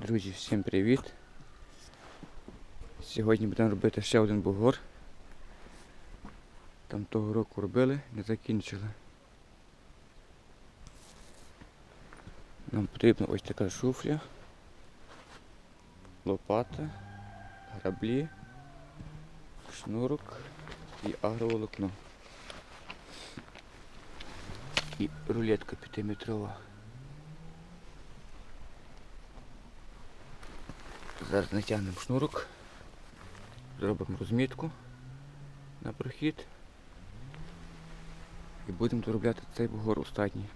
Друзі, всім привіт! Сьогодні будемо робити ще один бугор. Там того року робили, не закінчили. Нам потрібна ось така шуфля, лопата, граблі, шнурок і агроволокно. І рулетка 5-метрова. Зараз натягнемо шнурок, зробимо розмітку на прохід і будемо доробляти цей бугор останній.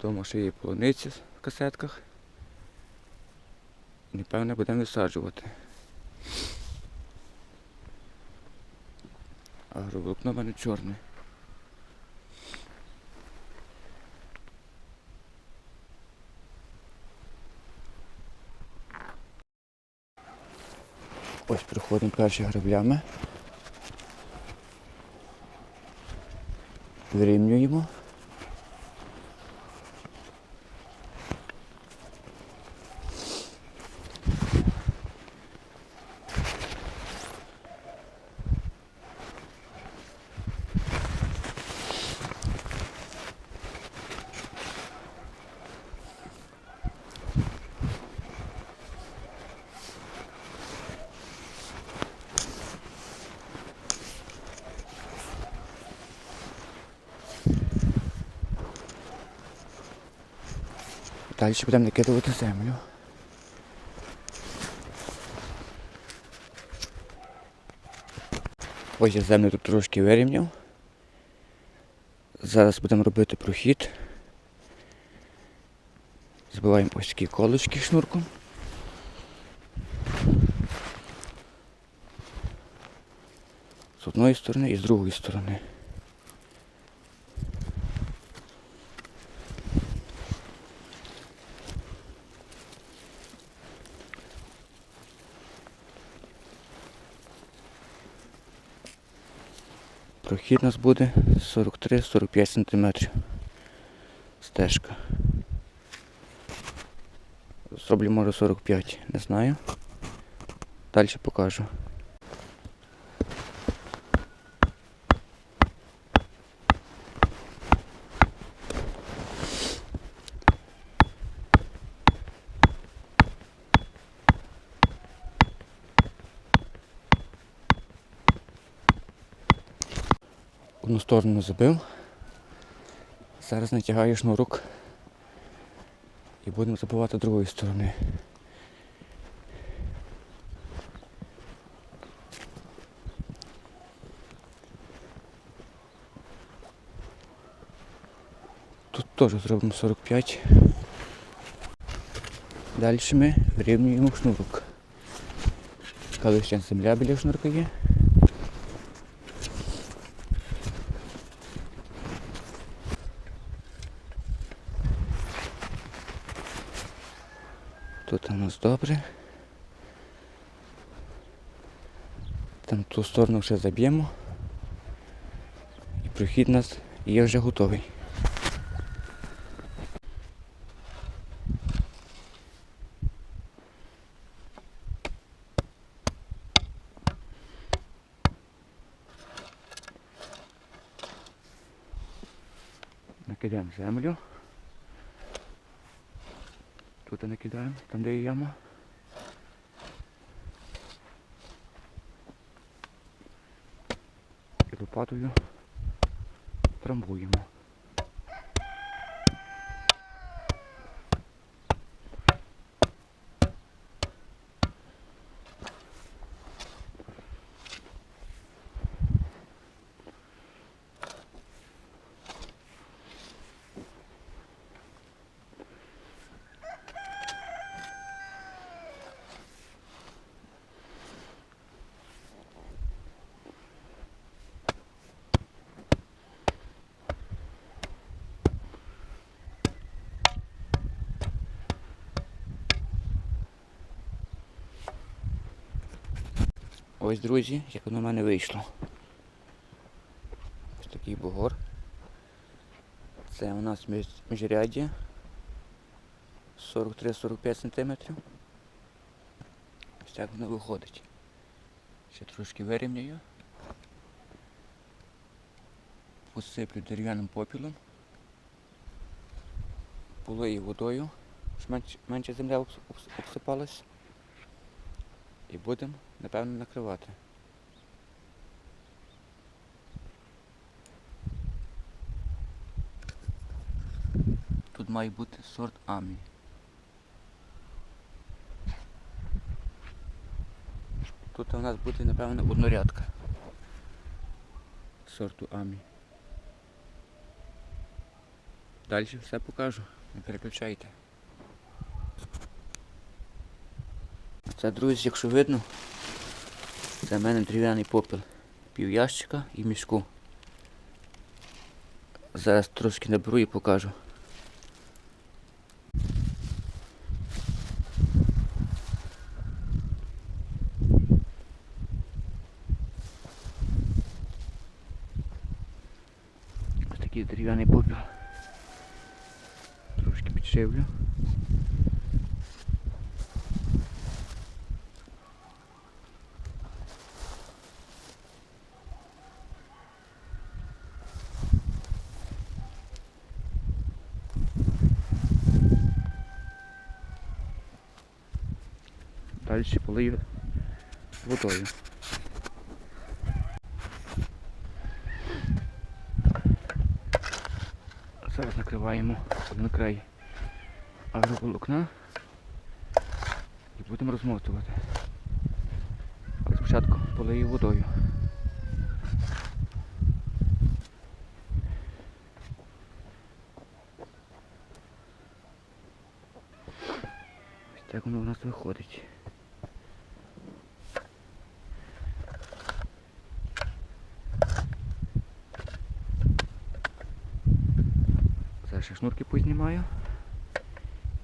Дома ще є полуниця в касетках. І напевно будемо висаджувати. Агроволокно в мене чорне. Ось проходимо перші граблями. Вирівнюємо. Далі будемо накидувати землю. Ось я землю тут трошки вирівняв. Зараз будемо робити прохід. Збиваємо ось такі колочки шнурком. З одної сторони і з другої сторони. Прохід у нас буде 43-45 см. Стежка. Зроблю може 45, не знаю. Далі покажу. Одну сторону забив. Зараз натягаю шнурок і будемо забивати другої сторони. Тут теж зробимо 45. Далі ми вирівнюємо шнурок. Коли ще земля біля шнурка є. Добре. Там ту сторону ще заб'ємо. І прохід нас є вже готовий. Накидаємо землю. Tutaj nakidałem, tam daje jama. I lopatą ją trambuojama. Ось, друзі, як воно в мене вийшло. Ось такий бугор. Це у нас між- міжряддя. 43-45 см. Ось так воно виходить. Ще трошки вирівняю. Посиплю дерев'яним попілом. Полию водою, щоб менше, земля обс- обс- обсипалась. І будемо, напевно, накривати. Тут має бути сорт Амі. Тут у нас буде, напевно, однорядка сорту Амі. Далі все покажу, не переключайте. Це, друзі, якщо видно, в мене дерев'яний попіл. Пів ящика і мішку. Зараз трошки наберу і покажу. Ось такий дерев'яний попіл. Трошки підшивлю. Далі полию водою. Зараз накриваємо на край агроволокна і будемо розмотувати. Але спочатку полию водою. Ось так воно у нас виходить. Шнурки познімаю.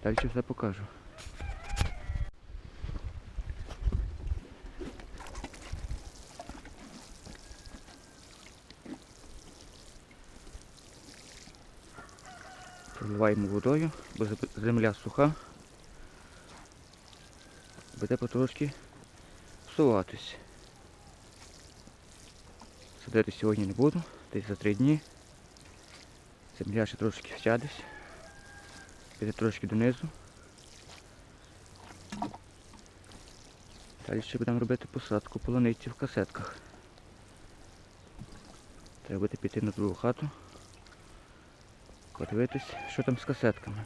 Далі все покажу. Проливаємо водою, бо земля суха. Буде потрошки псуватись. Садити сьогодні не буду, десь за три дні. Земля ще трошки сядесь. Піде трошки донизу. Далі ще будемо робити посадку полуниці в касетках. Треба буде піти на другу хату. Подивитись, що там з касетками.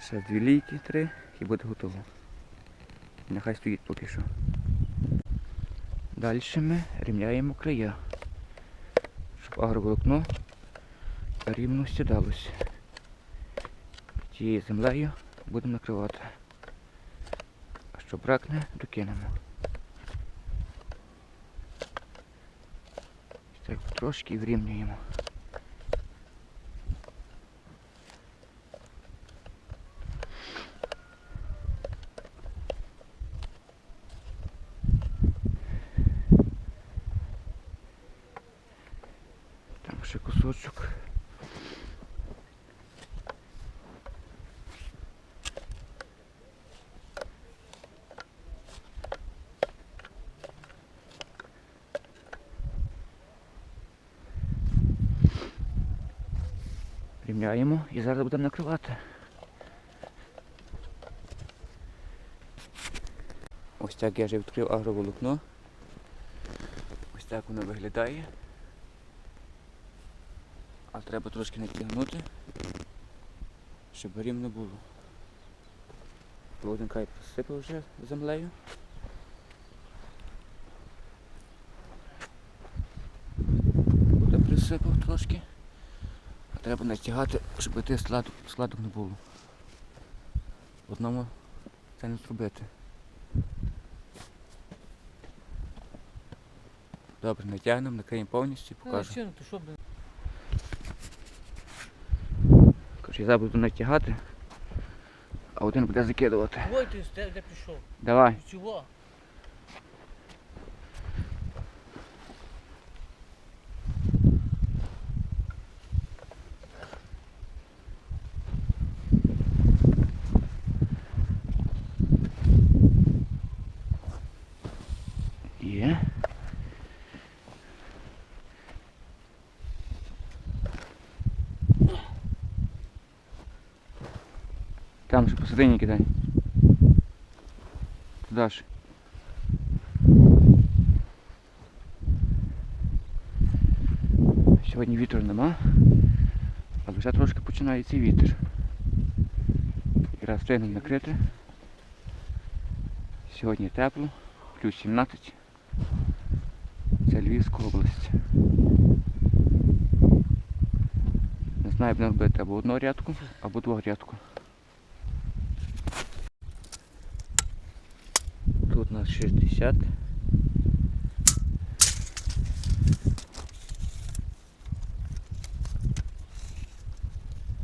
Ще дві лійки, три і буде готово. Нехай стоїть поки що. Далі ми рівняємо края, щоб агроволокно рівно сідалося. Тією землею будемо накривати. А що бракне, докинемо. Так трошки врівнюємо. Там ще кусочок. Рівняємо і зараз будемо накривати. Ось так я вже відкрив агроволокно. Ось так воно виглядає. А треба трошки натягнути, щоб рівно було. Один край присипав вже землею. Буде присипав трошки. Треба натягати, щоб ти складок, складок не було. Одному це не зробити. Добре, натягнемо, накриємо повністю і покажу. Ну, що, я буду натягати, а один буде закидувати. Ой, ти де пішов? Давай. Чого? Є. Там же посередині кидай. Туди ж. Сьогодні вітру нема, але вже трошки починається вітер. Якраз встигнемо накрити. Сьогодні тепло, плюс 17. Це Львівська область. Не знаю, будемо робити або одну рядку, або двох рядку. Нас 60.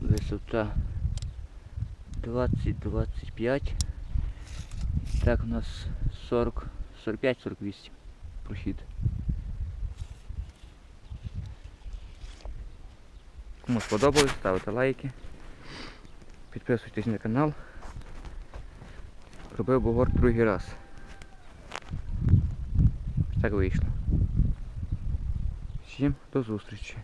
Висота 20-25. Так, у нас 40, 45-48 прохід. Кому сподобалось, ставте лайки. Підписуйтесь на канал. Робив бугор другий раз. Так вийшло. Всім до зустрічі.